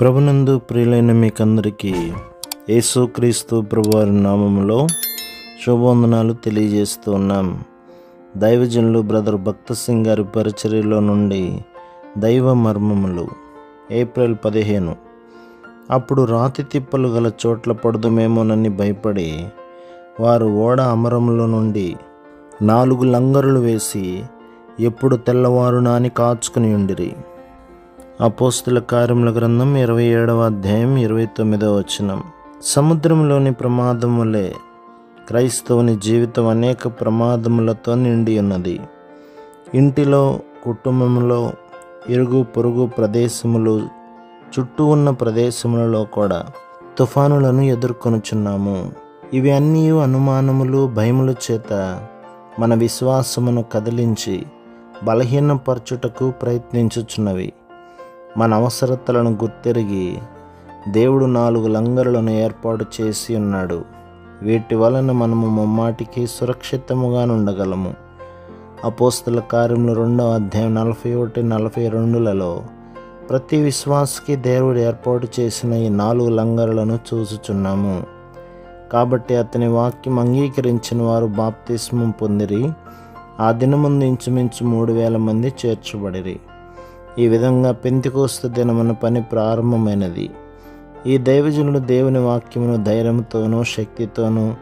ప్రభునందు ప్రియులైన మీకందరికీ యేసుక్రీస్తు ప్రభువారి నామములో శుభవందనాలు తెలియజేస్తూ ఉన్నాం. దైవజనులు బ్రదర్ భక్త సింగ్ గారి పరిచర్యలో నుండి దైవ మర్మములు ఏప్రిల్ పదిహేను. అప్పుడు రాతి తిప్పలు గల చోట్ల పడదుమేమోనని భయపడి వారు ఓడ అమరంలో నుండి నాలుగు లంగరులు వేసి ఎప్పుడు తెల్లవారునాని కాచుకుని ఉండిరి. అపోస్తుల కార్యముల గ్రంథం ఇరవై ఏడవ అధ్యాయం ఇరవై తొమ్మిదవ వచనం. సముద్రంలోని ప్రమాదం వలె క్రైస్తవుని జీవితం అనేక ప్రమాదములతో నిండి ఉన్నది. ఇంటిలో కుటుంబంలో ఇరుగు పొరుగు ప్రదేశములు చుట్టూ ఉన్న ప్రదేశములలో కూడా తుఫానులను ఎదుర్కొనుచున్నాము. ఇవి అన్నీ అనుమానములు భయముల చేత మన విశ్వాసమును కదిలించి బలహీనపరచుటకు ప్రయత్నించుచున్నవి. మన అవసరతలను గుర్తెరిగి దేవుడు నాలుగు లంగరులను ఏర్పాటు చేసి ఉన్నాడు. వీటి వలన మనము ముమ్మాటికి సురక్షితముగా ఉండగలము అపోస్తుల కార్యములు రెండవ అధ్యాయం నలభై ఒకటి నలభై రెండులలో ప్రతి విశ్వాసకి దేవుడు ఏర్పాటు చేసిన ఈ నాలుగు లంగరులను చూసుచున్నాము కాబట్టి అతని వాక్యం అంగీకరించిన వారు బాప్తిస్మం పొందిరి. ఆ దినముందు ఇంచుమించు మూడు వేల మంది చేర్చబడిరి. ఈ విధంగా పెంతికోస్త దినమున పని ప్రారంభమైనది. ఈ దైవజనులు దేవుని వాక్యమును ధైర్యంతోనూ శక్తితోనూ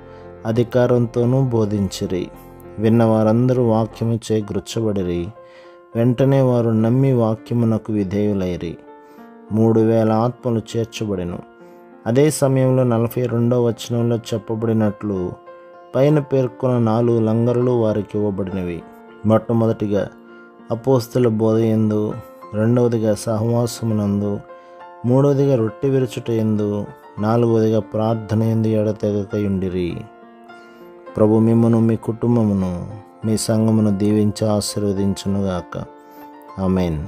అధికారంతోనూ బోధించిరి. విన్న వారందరూ వాక్యము చే గుచ్చబడిరి. వెంటనే వారు నమ్మి వాక్యమునకు విధేయులైరి. మూడు వేల ఆత్మలు చేర్చబడిను. అదే సమయంలో నలభై రెండవ వచనంలో చెప్పబడినట్లు పైన పేర్కొన్న నాలుగు లంగరులు వారికి ఇవ్వబడినవి. మొట్టమొదటిగా అపోస్తుల బోధ ఎందు రెండవదిగా సహవాసమునందు మూడవదిగా రొట్టె విరుచుట ఎందు నాలుగవదిగా ప్రార్థన ఎందు ఎడతెగకయుండిరి ప్రభు మిమ్మను మీ కుటుంబమును మీ సంఘమును దీవించి ఆశీర్వదించునుగాక. ఆమెన్.